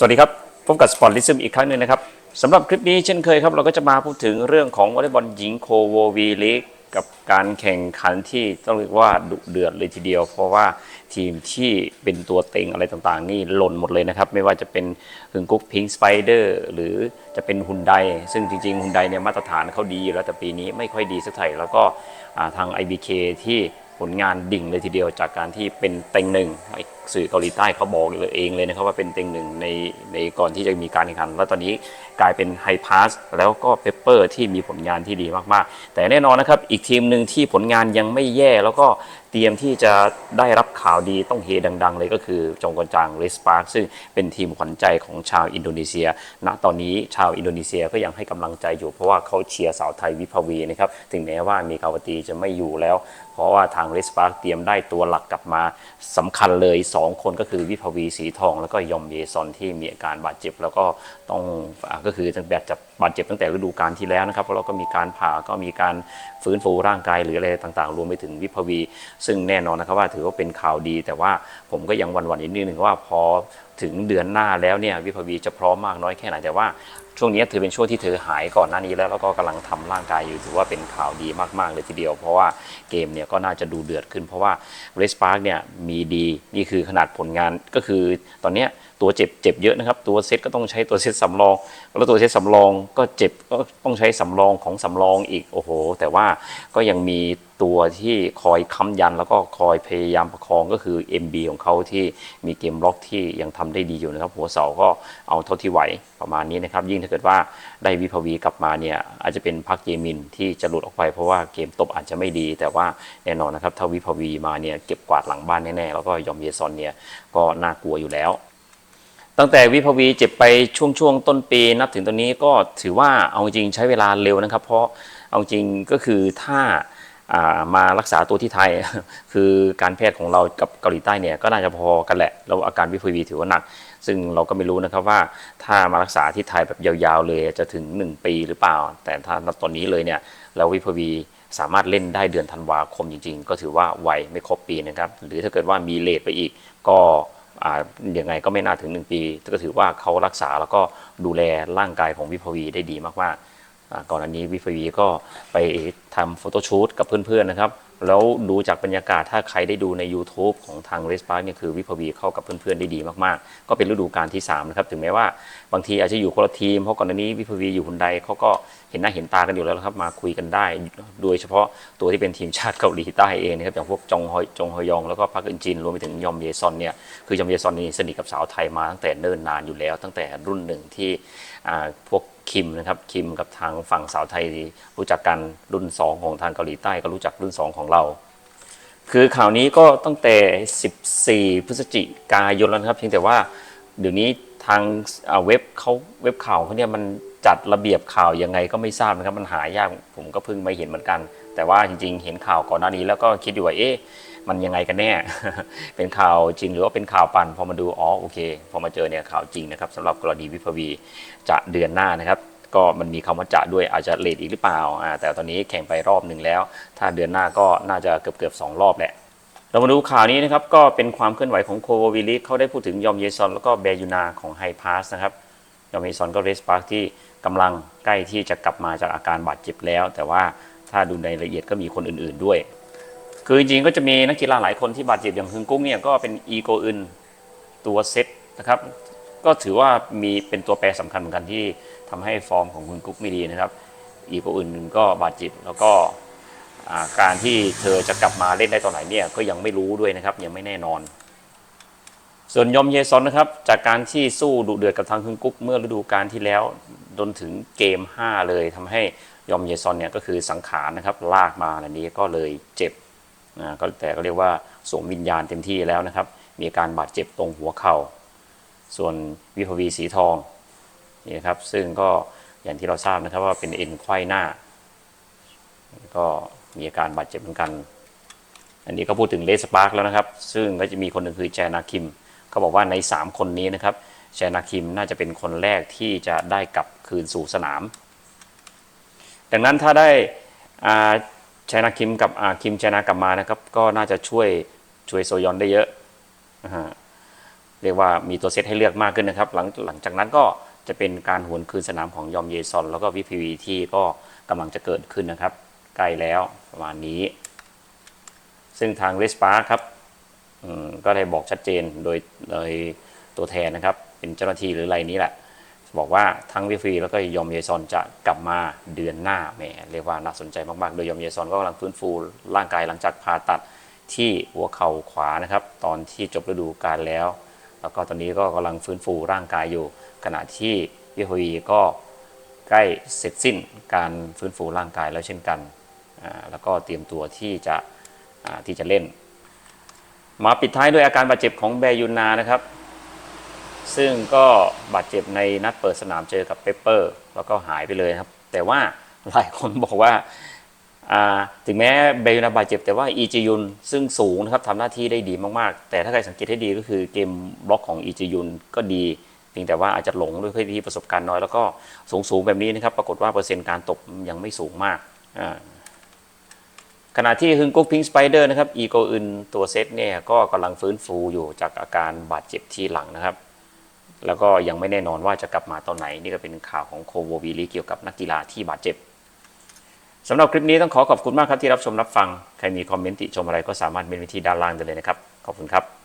สวัสดีครับ พบกับสปอร์ตลิซึมอีกครั้งหนึ่งนะครับสำหรับคลิปนี้เช่นเคยครับ เราก็จะมาพูดถึงเรื่องของวอลเลย์บอลหญิงโคโววีลีกกับการแข่งขันที่ต้องเรียกว่าดุเดือดเลยทีเดียว เพราะว่าทีมที่เป็นตัวเต็งอะไรต่างๆ นี่หล่นหมดเลยนะครับ ไม่ว่าจะเป็นฮึงกุ๊กพิงสไปเดอร์หรือจะเป็นฮุนไดซึ่งจริงๆฮุนไดเนี่ยมาตรฐานเขาดีอยู่แล้วแต่ปีนี้ไม่ค่อยดีสักเท่าไหร่แล้วก็ทาง IBK ที่ผลงานดิ่งเลยทีเดียวจากการที่เป็นเต็งหนึ่ง สื่อเกาหลีใต้เขาบอกเลยเองเลยนะครับว่าเป็นเต็งหนึ่งในในก่อนที่จะมีการแข่งขัน แล้วตอนนี้กลายเป็นไฮพาสแล้วก็เปเปอร์ที่มีผลงานที่ดีมากๆ แต่แน่นอนนะครับอีกทีมหนึ่งที่ผลงานยังไม่แย่แล้วก็เตรียมที่จะได้รับข่าวดีต้องเฮดัง ๆ เลยก็คือจงกอนจางเรสปาร์คซึ่งเป็นทีมขวัญใจของชาวอินโดนีเซีย ณตอนนี้ชาวอินโดนีเซียก็ยังให้กำลังใจอยู่เพราะว่าเขาเชียร์สาวไทยวิภาวีนะครับถึงแม้ว่ามีกาวตีจะไม่อยู่แล้ว เพราะว่าทางเรสปาร์คเตรียมได้ตัวหลักกลับมาสำคัญเลย 2 คนก็คือวิภาวีสีทอง แล้วก็ยอมเยซอนที่มีอาการบาดเจ็บ แล้วก็ต้องก็คือตั้งแต่จะ บาดเจ็บตั้งแต่ฤดูกาลที่แล้วนะครับเพราะเราก็มีการผ่าก็มีการฟื้นฟูร่างกายหรืออะไรต่างๆ รวมไปถึงวิภวี ซึ่งแน่นอนนะครับว่าถือว่าเป็นข่าวดี แต่ว่าผมก็ยังหวันๆอีกนิดนึงว่าพอถึงเดือนหน้าแล้วเนี่ยวิภวีจะพร้อมมากน้อยแค่ไหนแต่ว่า ช่วงนี้ถือเป็นช่วงที่เธอหายก่อนหน้านี้แล้วแล้วก็กำลังทำร่างกายอยู่ถือว่าเป็นข่าวดีมากๆเลยทีเดียว เพราะว่าเกมเนี่ยก็น่าจะดูเดือดขึ้น เพราะว่าเรสปาร์กเนี่ยมีดีนี่คือขนาดผลงานก็คือตอนเนี้ยตัวเจ็บเจ็บเยอะนะครับ ตัวเซตก็ต้องใช้ตัวเซตสำรอง แล้วตัวเซตสำรองก็เจ็บก็ต้องใช้สำรองของสำรองอีกโอ้โห แต่ว่าก็ยังมี ตัวที่คอยค้ำยันแล้วก็คอยพยายามประคองก็คือ MB ของเขาที่มีเกมล็อกที่ยังทำได้ดีอยู่นะครับ หัวเสาก็เอาเท่าที่ไหวประมาณนี้นะครับ ยิ่งถ้าเกิดว่าได้วิภวีกลับมาเนี่ยอาจจะเป็นพักเยมินที่จะหลุดออกไปเพราะว่าเกมตบอาจจะไม่ดี แต่ว่าแน่นอนนะครับถ้าวิภวีมาเนี่ยเก็บกวาดหลังบ้านแน่ๆแล้วก็ยอมเยซอนเนี่ยก็น่ากลัวอยู่แล้วตั้งแต่วิภวีเจ็บไปช่วงช่วงต้นปีนับถึงตอนนี้ก็ถือว่าเอาจริงใช้เวลาเร็วนะครับ เพราะเอาจริงก็คือถ้า มารักษาตัวที่ไทย คือการแพทย์ของเรากับเกาหลีใต้เนี่ยก็น่าจะพอกันแหละแล้วอาการวิภาวีถือว่าหนัก ซึ่งเราก็ไม่รู้นะครับว่าถ้ามารักษาที่ไทยแบบยาวๆเลยจะถึง 1 ปีหรือเปล่า แต่ถ้าตอนนี้เลยเนี่ยแล้ววิภาวีสามารถเล่นได้เดือนธันวาคมจริง ๆ ก็ถือว่าไวไม่ครบปีนะครับหรือถ้าเกิดว่ามีเลทไปอีกก็อ่ายังไงก็ไม่น่าถึง 1 ปีก็ถือว่าเขารักษาแล้วก็ดูแลร่างกายของวิภวีได้ดีมากๆอ่าก่อนอันนี้วิภวีก็ไปทำโฟโต้ชูตกับเพื่อนๆนะครับ แล้วดูจากบรรยากาศถ้าใครได้ดูใน YouTube ของทางเรสปาร์เนี่ยคือวิภวีเข้ากับเพื่อนๆได้ดีมากๆ ก็เป็นฤดูกาลที่ 3 นะครับ ถึงแม้ว่าบางทีอาจจะอยู่คนละทีม เพราะก่อนหน้านี้วิภวีอยู่หุนไดเขาก็เห็นหน้าเห็นตากันอยู่แล้วครับมาคุยกันได้ โดยเฉพาะตัวที่เป็นทีมชาติเกาหลีใต้เองนะครับอย่างพวกจงฮอยจงฮอยองแล้วก็พักอินจินรวมไปถึงยอมเยซอนเนี่ยคือยอมเยซอนนี่สนิทกับสาวไทยมาตั้งแต่เนิ่นนานอยู่แล้ว ตั้งแต่รุ่นหนึ่งที่พวกคิมนะครับคิมกับทางฝั่งสาวไทยรู้จักกันรุ่น2 ของทางเกาหลีใต้ก็รู้จักรุ่น 2 ของเรา คือข่าวนี้ก็ตั้งแต่ 14 พฤศจิกายนแล้วครับ เพียงแต่ว่าเดี๋ยวนี้ทางเว็บเขาเว็บข่าวเขาเนี่ยมันจัดระเบียบข่าวยังไงก็ไม่ทราบนะครับมันหายากผมก็เพิ่งไม่เห็นเหมือนกัน แต่ว่าจริงๆ เห็นข่าวก่อนหน้านี้แล้วก็คิดอยู่ว่าเอ๊ะมันยังไงกันแน่ เป็นข่าวจริงหรือว่าเป็นข่าวปั่นพอมาดูอ๋อโอเค พอมาเจอเนี่ยข่าวจริงนะครับสำหรับกรณีวิภวีจะเดือนหน้านะครับ ก็มันมีคำว่าจะด้วยอาจจะเลทอีกหรือเปล่าอ่า แต่ตอนนี้แข่งไปรอบหนึ่งแล้ว ถ้าเดือนหน้าก็น่าจะเกือบเกือบสองรอบแหละเรามาดูข่าวนี้นะครับก็เป็นความเคลื่อนไหวของโควิลิเขาได้พูดถึงยอมเยซอนแล้วก็แบยูนาของไฮพาสนะครับยอมเยซอนก็เรสปาร์คที่กำลังใกล้ที่จะกลับมาจากอาการบาดเจ็บแล้ว แต่ว่าถ้าดูในรายละเอียดก็มีคนอื่น ๆด้วย คือจริงๆก็จะมีนักกีฬาหลายคนที่บาดเจ็บอย่างฮึงกุ้งเนี่ยก็เป็นอีโกอึนตัวเซตนะครับ ก็ถือว่ามีเป็นตัวแปรสำคัญเหมือนกันที่ทำให้ฟอร์มของคุณกุ๊กไม่ดีนะครับ อีโกอึนก็บาดเจ็บแล้วก็การที่เธอจะกลับมาเล่นได้ตอนไหนเนี่ยก็ยังไม่รู้ด้วยนะครับยังไม่แน่นอน ส่วนยอมเยซอนนะครับจากการที่สู้ดุเดือดกับทางคึงกุ๊กเมื่อฤดูกาลที่แล้วจนถึงเกม 5 เลยทำให้ยอมเยซอนเนี่ยก็คือสังขารนะครับลากมาอันนี้ก็เลยเจ็บนะก็แต่ก็เรียกว่าสวมวิญญาณเต็มที่แล้วนะครับ มีอาการบาดเจ็บตรงหัวเข่า ส่วนวิภวีสีทองนี่นะครับซึ่งก็อย่างที่เราทราบนะครับว่าเป็นเอ็นไขว้หน้า ก็มีอาการบาดเจ็บเหมือนกัน อันนี้ก็พูดถึงเลสปาร์กแล้วนะครับ ซึ่งก็จะมีคนหนึ่งคือแจนาคิมเขาบอกว่าใน 3 คนนี้นะครับแจนาคิมน่าจะเป็นคนแรกที่จะได้กลับคืนสู่สนาม ดังนั้นถ้าได้อาแจนาคิมกับอาคิมแจนากลับมานะครับ ก็น่าจะช่วยช่วยโซยอนได้เยอะนะฮะ เรียกว่ามีตัวเซตให้เลือกมากขึ้นนะครับหลังหลังจากนั้นก็จะเป็นการหวนคืนสนามของยอมเยซอน แล้วก็วิพีวีที่ก็กำลังจะเกิดขึ้นนะครับ ใกล้แล้วประมาณนี้ ซึ่งทางเรสปาครับก็ได้บอกชัดเจนโดยโดยตัวแทนนะครับ เป็นเจ้าหน้าที่หรืออะไรนี้แหละ บอกว่าทั้งวิฟีแล้วก็ยอมเยซอนจะกลับมาเดือนหน้าแหมเรียกว่าน่าสนใจมากๆ โดยยอมเยซอนก็กำลังฟื้นฟูร่างกายหลังจากผ่าตัดที่หัวเข่าขวานะครับ ตอนที่จบฤดูกาลแล้ว แล้วก็ตอนนี้ก็กำลังฟื้นฟูร่างกายอยู่ ขณะที่วิฟีก็ใกล้เสร็จสิ้นการฟื้นฟูร่างกายแล้วเช่นกันแล้วก็เตรียมตัวที่จะที่จะเล่น มาปิดท้ายด้วยอาการบาดเจ็บของแบรยูนานะครับ ซึ่งก็บาดเจ็บในนัดเปิดสนามเจอกับเปเปอร์ แล้วก็หายไปเลยครับ แต่ว่าหลายคนบอกว่า ถึงแม้เบลนาบาดเจ็บแต่ว่าอีจียุนซึ่งสูงนะครับทำหน้าที่ได้ดีมากๆ แต่ถ้าใครสังเกตให้ดีก็คือเกมบล็อกของอีจียุนก็ดีเพียงแต่ว่าอาจจะหลงด้วยที่ประสบการณ์น้อยแล้วก็สูงๆแบบนี้นะครับปรากฏว่าเปอร์เซ็นต์การตกยังไม่สูงมากขณะที่ฮึงกุ๊กพิงสไปเดอร์นะครับอีโกอึนตัวเซตเนี่ยก็กำลังฟื้นฟูอยู่จากอาการบาดเจ็บที่หลังนะครับ แล้วก็ยังไม่แน่นอนว่าจะกลับมาตอนไหน นี่ก็เป็นข่าวของโคโววีลีเกี่ยวกับนักกีฬาที่บาดเจ็บ สำหรับคลิปนี้ต้องขอขอบคุณมากครับที่รับชมรับฟัง ใครมีคอมเมนต์ติชมอะไรก็สามารถเมนไว้ที่ด้านล่างได้เลยนะครับ ขอบคุณครับ